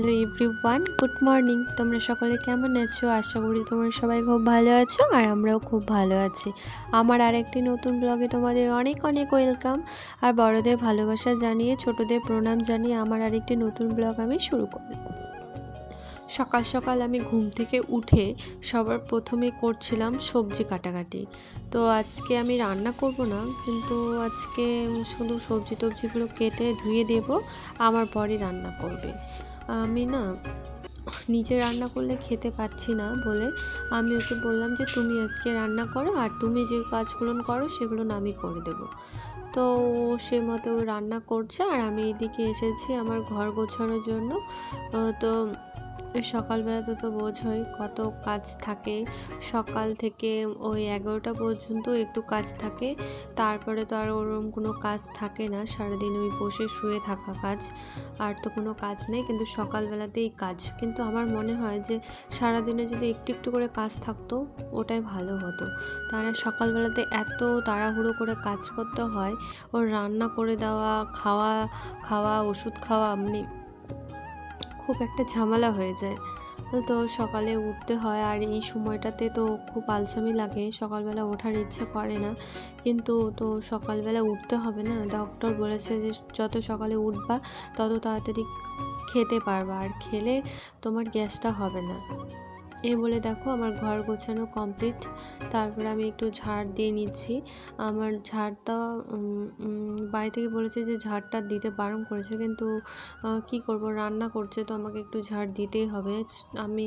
Hello everyone good morning তোমরা সকলে কেমন আছো? আশা করি তোমরা সবাই খুব ভালো আছো আর আমরাও খুব ভালো আছি। আমার আরেকটি নতুন ব্লগে তোমাদের অনেক অনেক ওয়েলকাম আর বড়দের ভালোবাসা জানিয়ে, ছোটদের প্রণাম জানিয়ে আমার আরেকটি নতুন ব্লগ আমি শুরু করি সকাল সকাল আমি ঘুম থেকে উঠে সবার প্রথমে করছিলাম সবজি কাটাকাটি। তো আজকে আমি রান্না করব না, কিন্তু আজকে শুধু সবজি টবজিগুলো কেটে ধুয়ে দেব, আমার পরই রান্না করবে। আমি না নিজে রান্না করলে খেতে পাচ্ছি না বলে আমি ওকে বললাম যে, তুমি আজকে রান্না করো আর তুমি যে কাজগুলো করো সেগুলো আমি করে দেবো। তো সে মতো রান্না করছে আর আমি এদিকে এসেছি আমার ঘর গোছানোর জন্য। তো সকালবেলাতে তো বোঝোই কত কাজ থাকে। সকাল থেকে ওই এগারোটা পর্যন্ত একটু কাজ থাকে। তারপরে তো আর ওরকম কোনো কাজ থাকে না। সারাদিন ওই বসে শুয়ে থাকা কাজ। আর তো কোনো কাজ নেই, কিন্তু সকালবেলাতেই কাজ। কিন্তু আমার মনে হয় যে সারাদিনে যদি একটু একটু করে কাজ থাকতো, ওটাই ভালো হতো। তারা সকালবেলাতে এত তাড়াহুড়ো করে কাজ করতে হয়। ওর রান্না করে দেওয়া, খাওয়া খাওয়া, ওষুধ খাওয়া মানে খুব একটা ঝামেলা হয়ে যায়। তো সকালে উঠতে হয় আর এই সময়টাতে তো খুব আলসামি লাগে, সকালবেলা ওঠার ইচ্ছে করে না। কিন্তু তো সকালবেলা উঠতে হবে না ডক্টর বলেছে যে যত সকালে উঠবা, তত তাড়াতাড়ি খেতে পারবা। আর খেলে তোমার গ্যাসটা হবে না। এই বলে দেখো, আমার ঘর গোছানো কমপ্লিট তারপরে আমি একটু ঝাড় দিয়ে নিচ্ছি। আমার ঝাড়টা বাড়ি থেকে বলেছে যে ঝাড়টা দিতে বারণ করেছে, কিন্তু কি করব? রান্না করছে, তো আমাকে একটু ঝাড় দিতেই হবে। আমি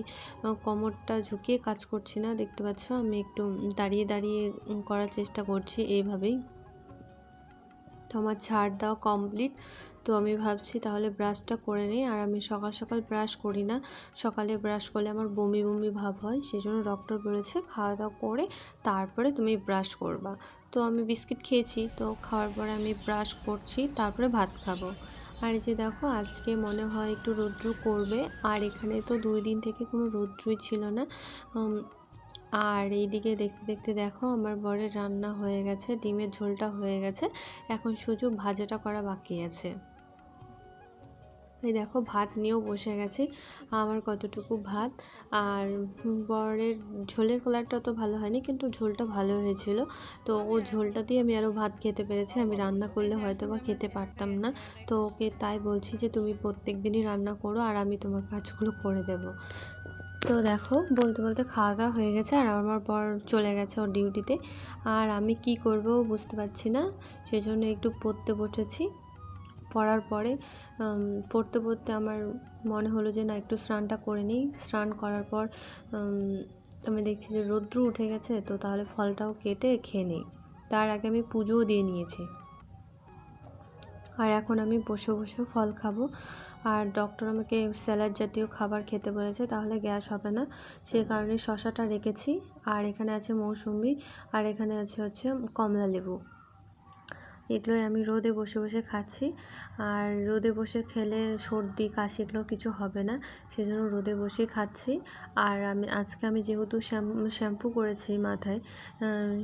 কোমরটা ঝুঁকিয়ে কাজ করছি না, দেখতে পাচ্ছ? আমি একটু দাঁড়িয়ে দাঁড়িয়ে করার চেষ্টা করছি এইভাবেই। তো আমার ঝাড় দেওয়া কমপ্লিট তো আমি ভাবছি তাহলে ব্রাশটা করে নিই। আর আমি সকাল সকাল ব্রাশ করি না। সকালে ব্রাশ করলে আমার বমি বমি ভাব হয় সেই জন্য ডক্টর বলেছে খাওয়া দাওয়া করে তারপরে তুমি ব্রাশ করবা। তো আমি বিস্কিট খেয়েছি, তো খাওয়ার পরে আমি ব্রাশ করছি, তারপরে ভাত খাব। আর যে দেখো, আজকে মনে হয় একটু রৌদ্র করবে। আর এখানে তো দুই দিন থেকে কোনো রৌদ্রই ছিল না। আর এইদিকে দেখতে দেখতে দেখো, আমার বরের রান্না হয়ে গেছে, ডিমের ঝোলটা হয়ে গেছে। এখন শুধু ভাজাটা করা বাকি আছে। এই দেখো ভাত নিয়েও বসে গেছি, আমার কতটুকু ভাত। আর বরের ঝোলের কালারটা তো ভালো হয়নি, কিন্তু ঝোলটা ভালো হয়েছিল। তো ও ঝোলটা দিয়ে আমি আরও ভাত খেতে পেরেছি, আমি রান্না করলে হয়তো বা খেতে পারতাম না। তো ওকে তাই বলছি যে, তুমি প্রত্যেক দিনই রান্না করো আর আমি তোমার কাজগুলো করে দেবো। তো দেখো, বলতে বলতে খাওয়া দাওয়া হয়ে গেছে আর আমার বর চলে গেছে ওর ডিউটিতে। আর আমি কি করব বুঝতে পারছি না, সেজন্য একটু পড়তে বসেছি। পড়ার পরে পড়তে পড়তে আমার মনে হলো যে না, একটু স্নানটা করে নিই। স্নান করার পর আমি দেখছি যে রৌদ্র উঠে গেছে, তো তাহলে ফলটাও কেটে খেয়ে নিই। তার আগে আমি পুজোও দিয়ে নিয়েছি। আর এখন আমি বসে বসে ফল খাব। আর ডক্টর আমাকে স্যালাড জাতীয় খাবার খেতে বলেছে, তাহলে গ্যাস হবে না। সে কারণে শশাটা রেখেছি। আর এখানে আছে মৌসুমি, আর এখানে আছে হচ্ছে কমলা লেবু এগুলোই আমি রোদে বসে বসে খাচ্ছি। আর রোদে বসে খেলে সর্দি, কাশি এগুলো কিছু হবে না। সেজন্য রোদে বসেই খাচ্ছি। আর আমি, আজকে আমি যেহেতু শ্যাম্পু করেছি মাথায়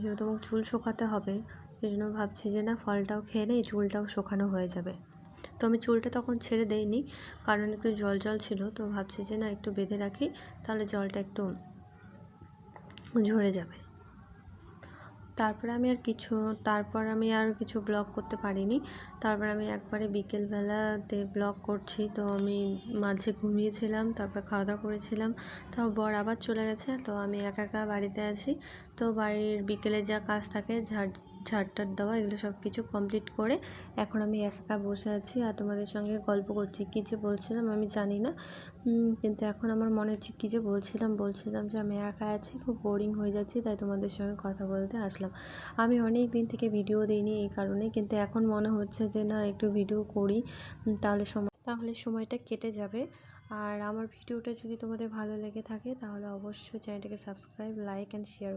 যেহেতু আমার চুল শোকাতে হবে। সেই জন্য ভাবছি যে না, ফলটাও খেয়ে নেই, চুলটাও শুকানো হয়ে যাবে। তো আমি চুলটা তখন ছেড়ে দেইনি, কারণ একটু জল জল ছিল। তো ভাবছি যে না, একটু বেঁধে রাখি, তাহলে জলটা একটু ঝরে যাবে। তারপরে আমি আর কিছু, তারপর আমি আর কিছু ব্লগ করতে পারিনি। তারপর আমি একবারে বিকেলবেলাতে ব্লগ করছি, তো আমি মাঝে ঘুমিয়েছিলাম, তারপর খাওয়া দাওয়া করেছিলাম। তো বর আবার চলে গেছে, তো আমি একা একা বাড়িতে আছি। তো বাড়ির বিকেলে যা কাজ থাকে, ঝাড় ঝাড় টাড় দেওয়া, এগুলো সব কিছু কমপ্লিট করে এখন আমি একা বসে আছি আর তোমাদের সঙ্গে গল্প করছি। কী যে বলছিলাম আমি জানি না। কিন্তু এখন আমার মনে হচ্ছে কী যে বলছিলাম বলছিলাম যে আমি একা আছি, খুব বোরিং হয়ে যাচ্ছি, তাই তোমাদের সঙ্গে কথা বলতে আসলাম। আমি অনেক দিন থেকে ভিডিও দিইনি এই কারণে, কিন্তু এখন মনে হচ্ছে যে না, একটু ভিডিও করি তাহলে সময় তাহলে সময়টা কেটে যাবে। আর আমার ভিডিওটা যদি তোমাদের ভালো লেগে থাকে, তাহলে অবশ্যই চ্যানেলটাকে সাবস্ক্রাইব লাইক অ্যান্ড শেয়ার